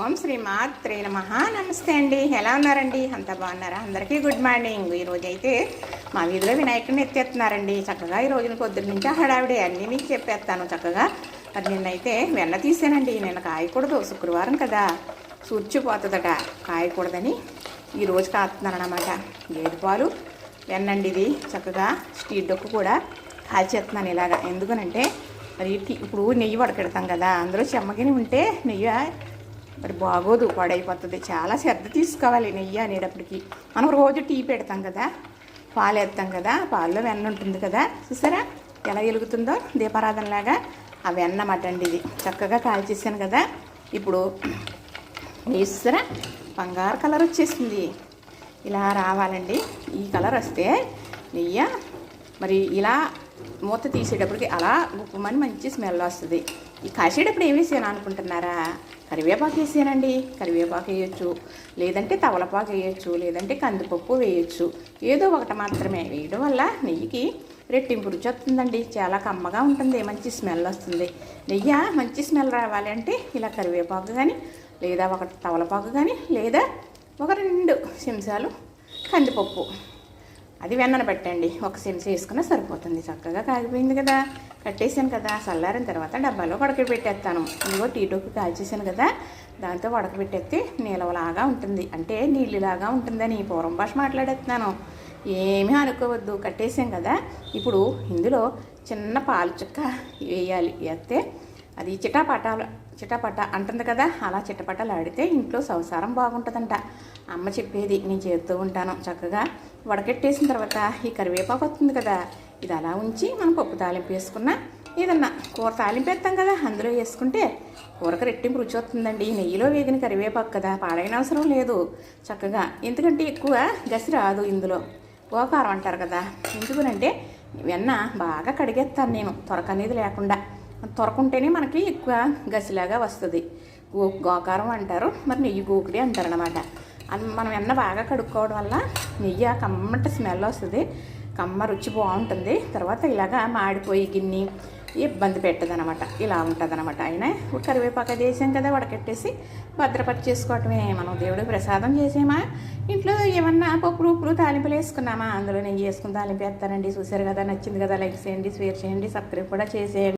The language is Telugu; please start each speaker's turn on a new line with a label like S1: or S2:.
S1: ఓం శ్రీ మాత్రే నమ. నమస్తే అండి. ఎలా ఉన్నారండి? అంత బాగున్నారా? అందరికీ గుడ్ మార్నింగ్. ఈరోజు అయితే మా వీధిలో వినాయకుడిని ఎత్తేస్తున్నారండి. చక్కగా ఈ రోజున పొద్దున్న నుంచి హడావిడి అన్నీ మీకు చెప్పేస్తాను చక్కగా. మరి నిన్నైతే వెన్న తీసానండి. నిన్న కాయకూడదు. శుక్రవారం కదా. సూర్చిపోతుందట. కాయకూడదని ఈరోజు కాస్తున్నానమాట గేదె పాలు వెన్నండి ఇది. చక్కగా స్టీల్ డొక్కు కూడా కాల్చేస్తున్నాను ఇలాగా. ఎందుకనంటే మరి ఇప్పుడు నెయ్యి వడకెడతాం కదా. అందులో చెమ్మగిని ఉంటే నెయ్యి మరి బాగోదు పాడైపోతుంది. చాలా శ్రద్ధ తీసుకోవాలి నెయ్యి అనేటప్పటికి. మనం రోజు టీ పెడతాం కదా పాలు వేస్తాం కదా పాల్లో వెన్న ఉంటుంది కదా చూసారా? ఎలా వెలుగుతుందో? దీపారాధనలాగా. ఆ వెన్న మటండి ఇది. చక్కగా కాల్చేసాను కదా. ఇప్పుడు చూసారా? బంగారు కలర్ వచ్చేసింది. ఇలా రావాలండి. ఈ కలర్ వస్తే నెయ్యి మరి ఇలా మూత తీసేటప్పటికి అలా గుప్పమని మంచి స్మెల్ వస్తుంది. ఈ కాసేటప్పుడు ఏం వేసాను అనుకుంటున్నారా? కరివేపాకు వేసానండి కరివేపాకు వేయొచ్చు. లేదంటే తవలపాకు వేయొచ్చు. లేదంటే కందిపప్పు వేయొచ్చు. ఏదో ఒకటి మాత్రమే. వేయడం వల్ల నెయ్యికి రెట్టింపు రుచి వస్తుందండి. చాలా కమ్మగా ఉంటుంది. మంచి స్మెల్ వస్తుంది. నెయ్యి మంచి స్మెల్ రావాలి అంటే ఇలా కరివేపాకు కానీ లేదా ఒకటి తవలపాకు కానీ లేదా ఒక రెండు చెంచాలు కందిపప్పు అది వెన్నను పెట్టండి. ఒక చెంచా వేసుకున్నా సరిపోతుంది. చక్కగా కాగిపోయింది కదా. కట్టేసాను కదా. చల్లారిన తర్వాత డబ్బాలో ఉడకబెట్టేస్తాను ఇదిగో టీ టోకి కాల్చేసాను కదా. దాంతో ఉడకబెట్టేస్తే నీలవలాగా ఉంటుంది. అంటే నీళ్ళులాగా ఉంటుందని పూర్వం భాష మాట్లాడేస్తున్నాను. ఏమీ అనుకోవద్దు. కట్టేసాం కదా. ఇప్పుడు ఇందులో చిన్న పాలు చుక్క వేయాలి. వేస్తే అది చిటాపటాలు చిటాపట అంటుంది కదా అలా చిటపటలు ఆడితే ఇంట్లో సంసారం బాగుంటుందంట. అమ్మ చెప్పేది నేను చేస్తూ ఉంటాను. చక్కగా వడకెట్టేసిన తర్వాత ఈ కరివేపాకు వస్తుంది కదా ఇది అలా ఉంచి మనం పప్పు తాలింపు వేసుకున్నా ఏదన్నా కూర తాలింపు వేస్తాం కదా అందులో వేసుకుంటే కూరకు రెట్టింపు రుచి వస్తుందండి. నెయ్యిలో వేగిన కరివేపాకు కదా పాడైన అవసరం లేదు. చక్కగా ఎందుకంటే ఎక్కువ గసి రాదు ఇందులో. గోకారం అంటారు కదా ఎందుకనంటే వెన్న బాగా కడిగేస్తాను నేను తొరక అనేది లేకుండా. తొరకుంటేనే మనకి ఎక్కువ గసిలాగా వస్తుంది. గో గోకారం అంటారు. మరి నెయ్యి గోకుడి అంటారు అనమాట మనం ఎన్న బాగా కడుక్కోవడం వల్ల నెయ్యి ఆ కమ్మట స్మెల్ వస్తుంది. కమ్మ రుచి బాగుంటుంది. తర్వాత ఇలాగా మాడిపోయి గిన్నె ఇబ్బంది పెట్టదు అనమాట ఇలా ఉంటుంది అనమాట అయినా కరివేపాకు చేసాం కదా వడకెట్టేసి భద్రపరిచి చేసుకోవటమే. మనం దేవుడు ప్రసాదం చేసేమా? ఇంట్లో ఏమన్నా పప్పులు ఉప్పులు తాలింపులు వేసుకున్నామా? అందులో నెయ్యి వేసుకుని తాలింపు వేస్తానండి. చూసారు కదా? నచ్చింది కదా? లైక్ చేయండి షేర్ చేయండి సబ్స్క్రైబ్ కూడా చేసేయండి.